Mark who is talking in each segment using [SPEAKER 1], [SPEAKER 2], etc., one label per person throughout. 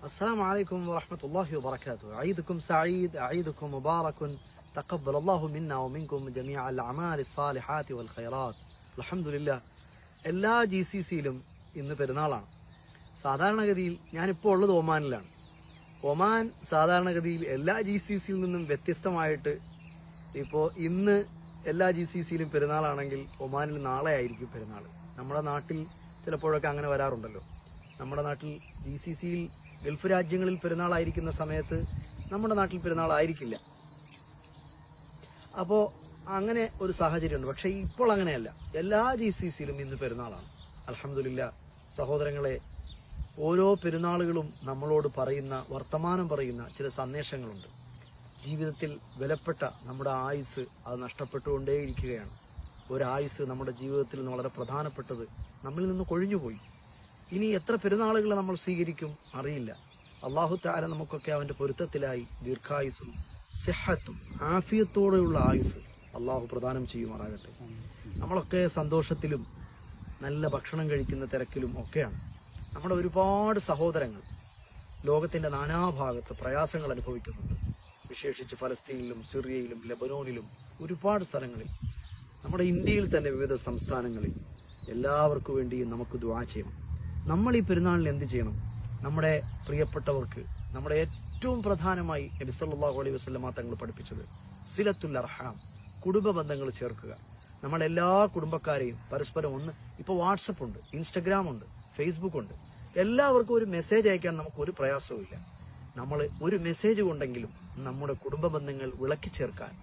[SPEAKER 1] السلام عليكم ورحمة الله وبركاته عيدكم سعيد عيدكم مبارك تقبل الله منا ومنكم جميع الأعمال الصالحات والخيرات الحمد لله എല്ലാ G C സിയിലും ഇന്ന് പെരുന്നാളാണ് സാധാരണഗതിയിൽ ഞാനിപ്പോൾ ഉള്ളത് ഒമാനിലാണ് ഒമാൻ സാധാരണഗതിയിൽ എല്ലാ ജി സി സിയിൽ നിന്നും വ്യത്യസ്തമായിട്ട് ഇപ്പോൾ ഇന്ന് എല്ലാ ജി സി സിയിലും പെരുന്നാളാണെങ്കിൽ ഒമാനിൽ നാളെ ആയിരിക്കും പെരുന്നാൾ നമ്മുടെ നാട്ടിൽ ചിലപ്പോഴൊക്കെ അങ്ങനെ വരാറുണ്ടല്ലോ നമ്മുടെ നാട്ടിൽ ജി സി സിയിൽ ഗൾഫ് രാജ്യങ്ങളിൽ പെരുന്നാളായിരിക്കുന്ന സമയത്ത് നമ്മുടെ നാട്ടിൽ പെരുന്നാളായിരിക്കില്ല. അപ്പോൾ അങ്ങനെ ഒരു സാഹചര്യമുണ്ട്. പക്ഷേ ഇപ്പോൾ അങ്ങനെയല്ല. എല്ലാ ജി സി സിയിലും ഇന്ന് പെരുന്നാളാണ്. അലഹമില്ല സഹോദരങ്ങളെ ഓരോ പെരുന്നാളുകളും നമ്മളോട് പറയുന്ന വർത്തമാനം പറയുന്ന ചില സന്ദേശങ്ങളുണ്ട്. ജീവിതത്തിൽ വിലപ്പെട്ട നമ്മുടെ ആയുസ് അത് നഷ്ടപ്പെട്ടുകൊണ്ടേയിരിക്കുകയാണ്. ഒരായുസ് നമ്മുടെ ജീവിതത്തിൽ നിന്ന് വളരെ പ്രധാനപ്പെട്ടത് നമ്മളിൽ നിന്ന് കൊഴിഞ്ഞുപോയി. ഇനി എത്ര പെരുന്നാളുകൾ നമ്മൾ സ്വീകരിക്കും അറിയില്ല. അള്ളാഹു താര നമുക്കൊക്കെ അവന്റെ പൊരുത്തത്തിലായി ദീർഘായുസും സിഹത്തും ആഫിയത്തോടെയുള്ള ആയുസ് അള്ളാഹു പ്രദാനം ചെയ്യുമാറാകട്ടെ. നമ്മളൊക്കെ സന്തോഷത്തിലും നല്ല ഭക്ഷണം കഴിക്കുന്ന തിരക്കിലും ഒക്കെയാണ്. നമ്മുടെ ഒരുപാട് സഹോദരങ്ങൾ ലോകത്തിന്റെ നാനാഭാഗത്ത് പ്രയാസങ്ങൾ അനുഭവിക്കുന്നുണ്ട്. വിശേഷിച്ച് ഫലസ്തീനിലും സിറിയയിലും ലബനോനിലും ഒരുപാട് സ്ഥലങ്ങളിൽ. നമ്മുടെ ഇന്ത്യയിൽ തന്നെ വിവിധ സംസ്ഥാനങ്ങളിൽ എല്ലാവർക്കും വേണ്ടിയും നമുക്ക് ചെയ്യണം. നമ്മൾ ഈ പെരുന്നാളിൽ എന്ത് ചെയ്യണം? നമ്മുടെ പ്രിയപ്പെട്ടവർക്ക് നമ്മുടെ ഏറ്റവും പ്രധാനമായി നബി സല്ലല്ലാഹു അലൈഹി വസല്ലമ തങ്ങൾ പഠിപ്പിച്ചത് സിലത്തുൽ അർഹാം കുടുംബ ബന്ധങ്ങൾ ചേർക്കുക. നമ്മളെല്ലാ കുടുംബക്കാരെയും പരസ്പരം ഒന്ന് ഇപ്പൊ വാട്സപ്പ് ഉണ്ട് ഇൻസ്റ്റഗ്രാം ഉണ്ട് ഫേസ്ബുക്ക് ഉണ്ട്. എല്ലാവർക്കും ഒരു മെസ്സേജ് അയക്കാൻ നമുക്ക് ഒരു പ്രയാസവും ഇല്ല. നമ്മൾ ഒരു മെസ്സേജ് കൊണ്ടെങ്കിലും നമ്മുടെ കുടുംബ ബന്ധങ്ങൾ വിളക്കി ചേർക്കാൻ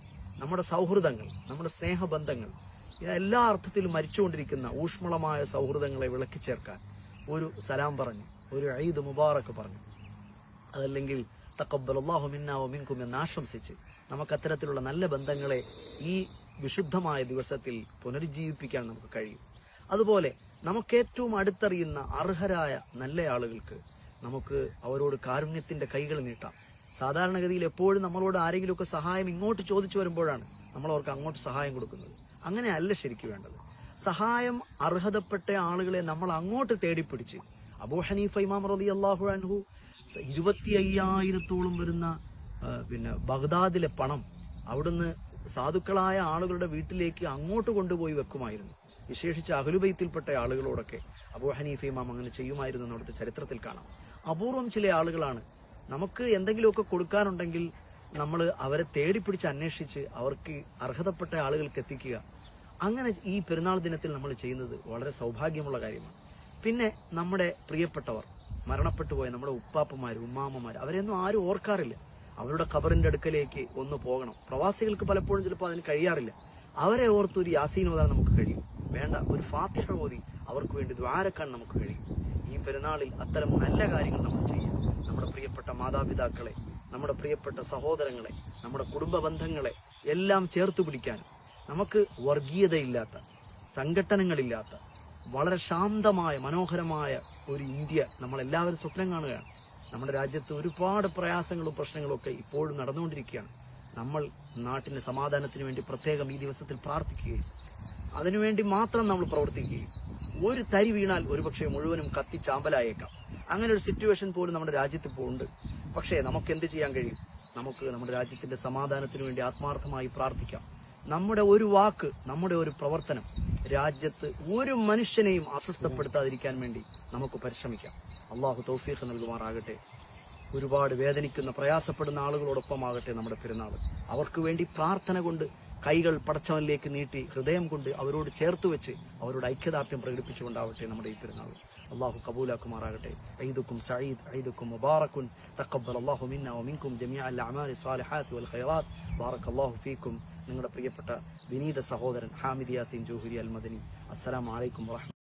[SPEAKER 1] നമ്മുടെ സൗഹൃദങ്ങൾ നമ്മുടെ സ്നേഹബന്ധങ്ങൾ എല്ലാ അർത്ഥത്തിലും മരിച്ചുകൊണ്ടിരിക്കുന്ന ഊഷ്മളമായ സൗഹൃദങ്ങളെ വിളക്കി ചേർക്കാൻ ഒരു സലാം പറഞ്ഞു ഒരു ഈദ് മുബാറക്ക് പറഞ്ഞു. അതല്ലെങ്കിൽ തക്കബലാഹു മിന്നാവോ മിങ്കും എന്ന് ആശംസിച്ച് നമുക്ക് അത്തരത്തിലുള്ള നല്ല ബന്ധങ്ങളെ ഈ വിശുദ്ധമായ ദിവസത്തിൽ പുനരുജ്ജീവിപ്പിക്കാൻ നമുക്ക് കഴിയും. അതുപോലെ നമുക്ക് ഏറ്റവും അടുത്തറിയുന്ന അർഹരായ നല്ല ആളുകൾക്ക് നമുക്ക് അവരോട് കാരുണ്യത്തിന്റെ കൈകൾ നീട്ടാം. സാധാരണഗതിയിൽ എപ്പോഴും നമ്മളോട് ആരെങ്കിലുമൊക്കെ സഹായം ഇങ്ങോട്ട് ചോദിച്ചു വരുമ്പോഴാണ് നമ്മൾ അവർക്ക് അങ്ങോട്ട് സഹായം കൊടുക്കുന്നത്. അങ്ങനെയല്ല ശരിക്കും വേണ്ടത്. സഹായം അർഹതപ്പെട്ട ആളുകളെ നമ്മൾ അങ്ങോട്ട് തേടിപ്പിടിച്ച്. അബൂ ഹനീഫ ഇമാം റബി അള്ളാഹു അൻഹു ഇരുപത്തി അയ്യായിരത്തോളം വരുന്ന പിന്നെ ബഗ്ദാദിലെ പണം അവിടുന്ന് സാധുക്കളായ ആളുകളുടെ വീട്ടിലേക്ക് അങ്ങോട്ട് കൊണ്ടുപോയി വെക്കുമായിരുന്നു. വിശേഷിച്ച് അഹലുബൈത്തിൽപ്പെട്ട ആളുകളോടൊക്കെ അബൂ ഹനീഫ ഇമാം അങ്ങനെ ചെയ്യുമായിരുന്നു എന്ന് അവിടുത്തെ ചരിത്രത്തിൽ കാണാം. അപൂർവം ചില ആളുകളാണ് നമുക്ക് എന്തെങ്കിലുമൊക്കെ കൊടുക്കാനുണ്ടെങ്കിൽ നമ്മൾ അവരെ തേടിപ്പിടിച്ച് അന്വേഷിച്ച് അവർക്ക് അർഹതപ്പെട്ട ആളുകൾക്ക് എത്തിക്കുക. അങ്ങനെ ഈ പെരുന്നാൾ ദിനത്തിൽ നമ്മൾ ചെയ്യുന്നത് വളരെ സൗഭാഗ്യമുള്ള കാര്യമാണ്. പിന്നെ നമ്മുടെ പ്രിയപ്പെട്ടവർ മരണപ്പെട്ടു പോയ നമ്മുടെ ഉപ്പാപ്പമാർ ഉമ്മാമ്മമാർ അവരെയൊന്നും ആരും ഓർക്കാറില്ല. അവരുടെ ഖബറിന്റെ അടുക്കലേക്ക് ഒന്ന് പോകണം. പ്രവാസികൾക്ക് പലപ്പോഴും ചിലപ്പോൾ അതിന് കഴിയാറില്ല. അവരെ ഓർത്ത് ഒരു യാസീൻ ഓതാൻ നമുക്ക് കഴിയും. വേണ്ട ഒരു ഫാത്തിഹ ഓതി അവർക്ക് വേണ്ടി ദ്വാരക്കാൻ നമുക്ക് കഴിയും. ഈ പെരുന്നാളിൽ അത്തരം നല്ല കാര്യങ്ങൾ നമ്മൾ ചെയ്യാം. നമ്മുടെ പ്രിയപ്പെട്ട മാതാപിതാക്കളെ നമ്മുടെ പ്രിയപ്പെട്ട സഹോദരങ്ങളെ നമ്മുടെ കുടുംബ ബന്ധങ്ങളെ എല്ലാം ചേർത്ത് പിടിക്കാനും നമുക്ക് വർഗീയതയില്ലാത്ത സംഘട്ടനങ്ങളില്ലാത്ത വളരെ ശാന്തമായ മനോഹരമായ ഒരു ഇന്ത്യ നമ്മളെല്ലാവരും സ്വപ്നം കാണുകയാണ്. നമ്മുടെ രാജ്യത്ത് ഒരുപാട് പ്രയാസങ്ങളും പ്രശ്നങ്ങളും ഒക്കെ ഇപ്പോഴും നടന്നുകൊണ്ടിരിക്കുകയാണ്. നമ്മൾ നാട്ടിന്റെ സമാധാനത്തിന് വേണ്ടി പ്രത്യേകം ഈ ദിവസത്തിൽ പ്രാർത്ഥിക്കുകയും അതിനുവേണ്ടി മാത്രം നമ്മൾ പ്രവർത്തിക്കുകയും ഒരു തരി വീണാൽ ഒരുപക്ഷെ മുഴുവനും കത്തി ചാമ്പലായേക്കാം. അങ്ങനെ ഒരു സിറ്റുവേഷൻ പോലും നമ്മുടെ രാജ്യത്ത് ഇപ്പോൾ ഉണ്ട്. പക്ഷേ നമുക്ക് എന്ത് ചെയ്യാൻ കഴിയും? നമുക്ക് നമ്മുടെ രാജ്യത്തിന്റെ സമാധാനത്തിന് വേണ്ടി ആത്മാർത്ഥമായി പ്രാർത്ഥിക്കാം. നമ്മുടെ ഒരു വാക്ക് നമ്മുടെ ഒരു പ്രവർത്തനം രാജ്യത്ത് ഒരു മനുഷ്യനെയും അസ്വസ്ഥപ്പെടുത്താതിരിക്കാൻ വേണ്ടി നമുക്ക് പരിശ്രമിക്കാം. അള്ളാഹു തൗഫീഖ് നൽകുമാറാകട്ടെ. ഒരുപാട് വേദനിക്കുന്ന പ്രയാസപ്പെടുന്ന ആളുകളോടൊപ്പമാകട്ടെ നമ്മുടെ പെരുന്നാൾ. അവർക്ക് വേണ്ടി പ്രാർത്ഥന കൊണ്ട് കൈകൾ പടച്ചവനിലേക്ക് നീട്ടി ഹൃദയം കൊണ്ട് അവരോട് ചേർത്ത് വെച്ച് അവരോട് ഐക്യദാർഢ്യം പ്രകടിപ്പിച്ചുകൊണ്ടാവട്ടെ നമ്മുടെ ഈ പെരുന്നാൾ. അള്ളാഹു കബൂലാക്കുമാറാകട്ടെ. ഐദുക്കും സഈദ് ഐദുക്കും മുബാറക്കുൻ തക്കബ്ബൽ അള്ളാഹു മിന്ന വമിൻകും ജമീഅ അൽ അഅമാലി സ്വാലിഹാത്ത് വൽ ഖൈറാത്ത്. അള്ളാഹു ഫീക്കും നിങ്ങളുടെ പ്രിയപ്പെട്ട വിനീത സഹോദരൻ ഹാമിദ് യാസീൻ ജോഹുരി അൽ മദനി അസ്സലാമു അലൈക്കും വറഹ്മത്തുള്ളാഹി